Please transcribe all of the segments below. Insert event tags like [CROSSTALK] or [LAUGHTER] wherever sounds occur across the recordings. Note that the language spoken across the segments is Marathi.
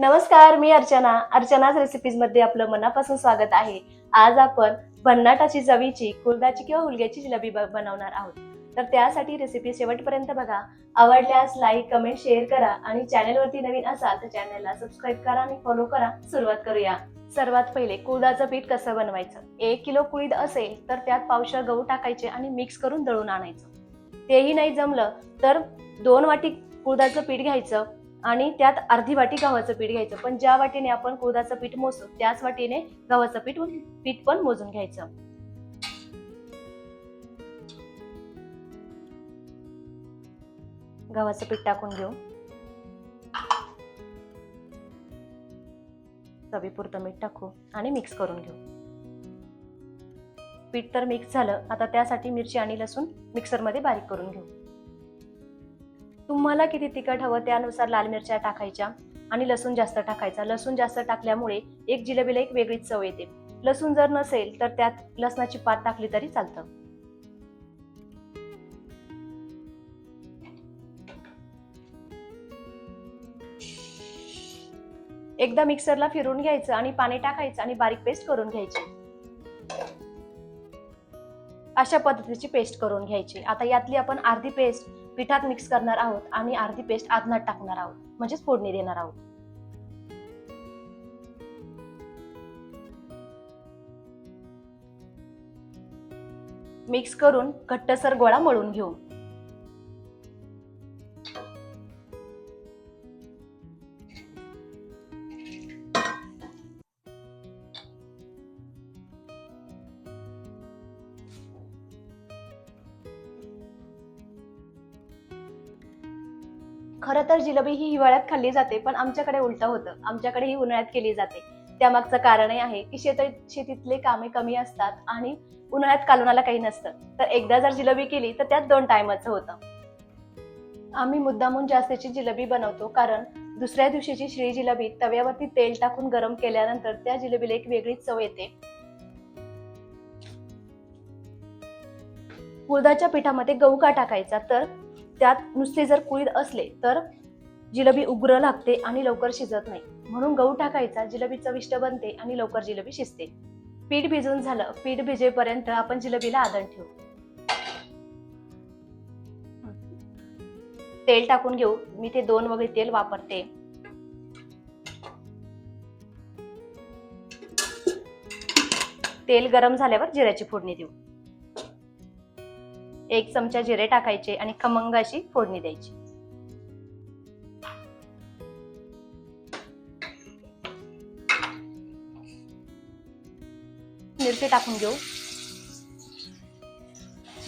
नमस्कार मी अर्चना. अर्चनाच रेसिपीजमध्ये आपलं मनापासून स्वागत आहे. आज आपण भन्नाटाची चवीची कुलदाची किंवा हुलग्याची जिलबी बनवणार आहोत. तर त्यासाठी रेसिपी शेवटपर्यंत बघा. आवडल्यास लाईक कमेंट शेअर करा आणि चॅनेलवरती नवीन असाल तर चॅनेलला सबस्क्राईब करा आणि फॉलो करा. सुरुवात करूया. सर्वात पहिले कुळदाचं पीठ कसं बनवायचं? एक किलो कुळीद असेल तर त्यात पावशर गहू टाकायचे आणि मिक्स करून दळून आणायचं. तेही नाही जमलं तर दोन वाटी कुळदाचं पीठ घ्यायचं. आणि त्यात अर्धी वाटी गव्हाचं पीठ घ्यायचं. पण ज्या वाटीने आपण कोदाचं पीठ मोजतो त्याच वाटीने गव्हाचं पीठ पीठ पण मोजून घ्यायचं. गव्हाचं पीठ टाकून घेऊ. चवीपुरतं मीठ टाकू आणि मिक्स करून घेऊ. पीठ तर मिक्स झालं आता त्यासाठी मिरची आणि लसूण मिक्सरमध्ये बारीक करून घेऊ. तुम्हाला किती तिखट हवं त्यानुसार लाल मिरच्या टाकायच्या आणि लसूण जास्त टाकायचा. लसूण जास्त टाकल्यामुळे एक जिलेबीला एक वेगळीच चव येते. लसूण जर नसेल तर त्यात लसणाची पात टाकली तरी चालतं. एकदा मिक्सरला फिरून घ्यायचं आणि पाणी टाकायचं आणि बारीक पेस्ट करून घ्यायची. अशा पद्धतीची पेस्ट करून घ्यायची. आता यातली आपण अर्धी पेस्ट पिठात मिक्स करणार आहोत. आणि अर्धी पेस्ट आतनात टाकणार आहोत. म्हणजेच फोडणी देणार आहोत. मिक्स करून घट्टसर गोळा मळून घेऊ. खरं तर जिलेबी ही हिवाळ्यात खाल्ली जाते पण आमच्याकडे उलट होतं. आमच्याकडे ही उन्हाळ्यात केली जाते. त्यामागचं कारणही आहे की शेत शेतीतले कामे कमी असतात आणि उन्हाळ्यात कालवणाला काही नसतं. तर एकदा जर जिलेबी केली तर त्यात दोन टायमाचं होतं. आम्ही मुद्दामून जास्तीची जिलेबी बनवतो कारण दुसऱ्या दिवशीची श्री जिलबी तव्यावरती तेल टाकून गरम केल्यानंतर त्या जिलेबीला एक वेगळीच चव येते. उडदाच्या पिठामध्ये गहू का टाकायचा? तर त्यात नुसते जर कुळीद असले तर जिलेबी उग्र लागते आणि लवकर शिजत नाही. म्हणून गहू टाकायचा जिलेबी चविष्ट बनते आणि लवकर जिलेबी शिजते. पीठ भिजून झालं पीठ भिजेपर्यंत आपण जिलेबीला आदण ठेवू. तेल टाकून घेऊ. मी ते दोन वगैरे तेल वापरते. तेल गरम झाल्यावर जिऱ्याची फोडणी देऊ. एक चमचा जिरे टाकायचे आणि खमंग अशी फोडणी द्यायची. मिरची टाकून घेऊ.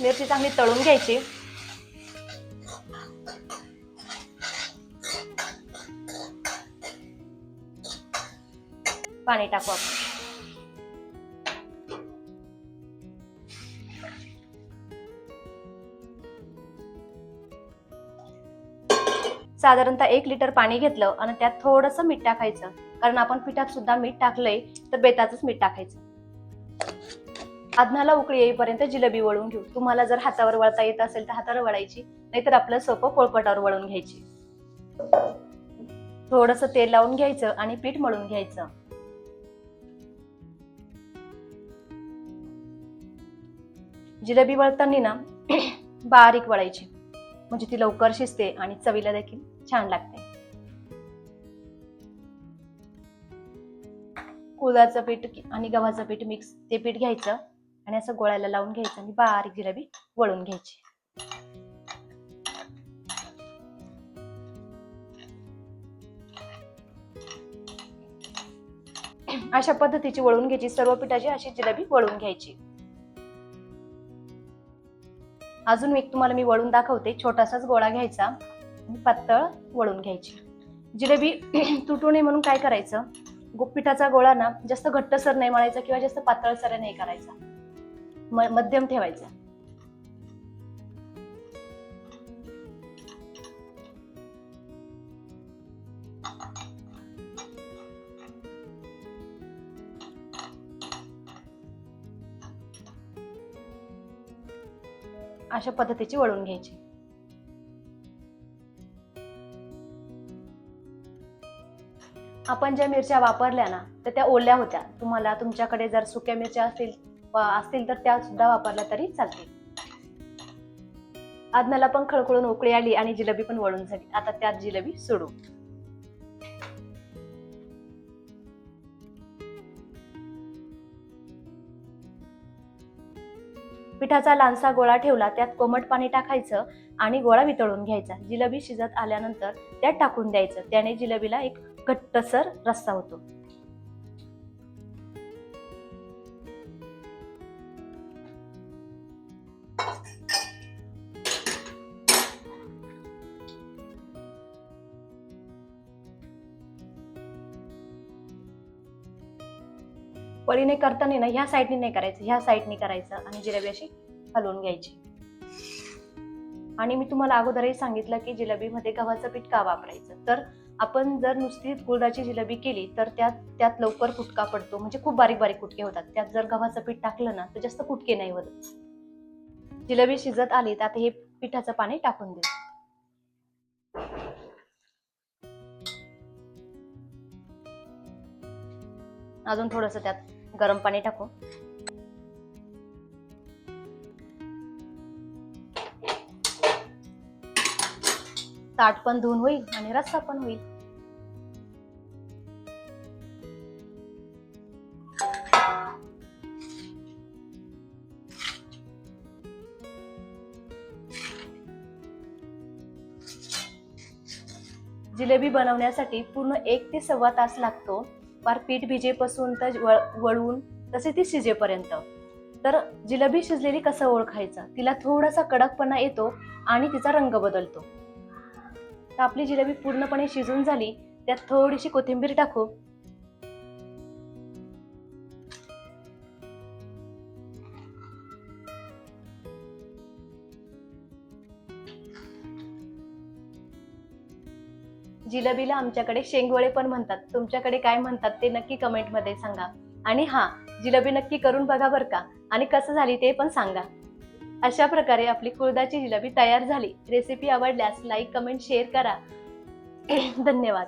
मिरची चांगली तळून घ्यायची. पाणी टाकू आपण. साधारणतः एक लिटर पाणी घेतलं आणि त्यात थोडंसं मीठ टाकायचं. कारण आपण पिठात सुद्धा मीठ टाकलंय तर बेताचंच मीठ टाकायचं. आधनाला उकळी येईपर्यंत जिलेबी वळून घेऊ. तुम्हाला जर हातावर वळता येत असेल तर हातावर वळायची नाहीतर आपलं सोपं पोळपटावर वळून घ्यायची. थोडस तेल लावून घ्यायचं आणि पीठ मळून घ्यायचं. जिलेबी वळताना ना बारीक वळायची. म्हणजे ती लवकर शिजते आणि चवीला देखील छान लागते. कुळाचं पीठ आणि गव्हाचं पीठ मिक्स ते पीठ घ्यायचं आणि असं गोळ्याला लावून घ्यायचं आणि बारीक जिलेबी वळून घ्यायची. अशा पद्धतीची वळून घ्यायची. सर्व पिठाची अशी जिलेबी वळून घ्यायची. अजून एक तुम्हाला मी वळून दाखवते. छोटासाच गोळा घ्यायचा पातळ वळून घ्यायची. जिलेबी [CLEARS THROAT] तुटू नये म्हणून काय करायचं? गो- पिठाचा गोळा ना जास्त घट्टसर नाही मळायचा किंवा जास्त पातळसर नाही करायचा. म- मध्यम ठेवायचा. अशा पद्धतीची वळून घ्यायची. आपण ज्या मिरच्या वापरल्या ना तर त्या ओल्या होत्या. तुम्हाला तुमच्याकडे जर सुक्या मिरच्या असतील असतील तर त्या सुद्धा वापरल्या तरी चालतील. आदनाला पण खळखळून उकळी आली आणि जिलेबी पण वळून झाली. आता त्यात जिलेबी सोडू. पिठाचा लांसा गोळा ठेवला त्यात कोमट पाणी टाकायचं आणि गोळा वितळून घ्यायचा. जिलेबी शिजत आल्यानंतर त्यात टाकून द्यायचं. त्याने जिलेबीला एक घट्टसर रस्सा होतो. पळीने करताना ना ह्या साईडने नाही करायचं ह्या साईडने करायचं आणि जिलेबी अशी हलवून घ्यायची. आणि मी तुम्हाला अगोदरही सांगितलं की जिलेबीमध्ये गव्हाचं पीठ का वापरायचं? तर आपण जर नुसती गुळाची जिलेबी केली तर त्यात त्यात लवकर कुटका पडतो. म्हणजे खूप बारीक बारीक कुटके होतात. त्यात जर गव्हाचं पीठ टाकलं ना तर जास्त कुटके नाही होत. जिलेबी शिजत आली तर आता हे पिठाचं पाणी टाकून दे अजून थोडस त्यात गरम पाणी टाकू. ताट पण धुवून होईल आणि रस्सा पण होईल. जिलेबी बनवण्यासाठी पूर्ण एक ते सव्वा तास लागतो. फार पीठ भिजेपासून तर वळ- वळवून तसे ती शिजेपर्यंत. तर जिलेबी शिजलेली कसं ओळखायचं? तिला थोडासा कडकपणा येतो आणि तिचा रंग बदलतो. तर आपली जिलेबी पूर्णपणे शिजून झाली त्यात थोडीशी कोथिंबीर टाकू. जिलबीला आमच्याकडे शेंगवळे पण म्हणतात. तुमच्याकडे काय म्हणतात ते नक्की कमेंटमध्ये सांगा. आणि हा जिलबी नक्की करून बघा बरं का. आणि कसं झाली ते पण सांगा. अशा प्रकारे आपली कुळदाची जिलबी तयार झाली. रेसिपी आवडल्यास लाईक कमेंट शेअर करा. [CLEARS THROAT] धन्यवाद.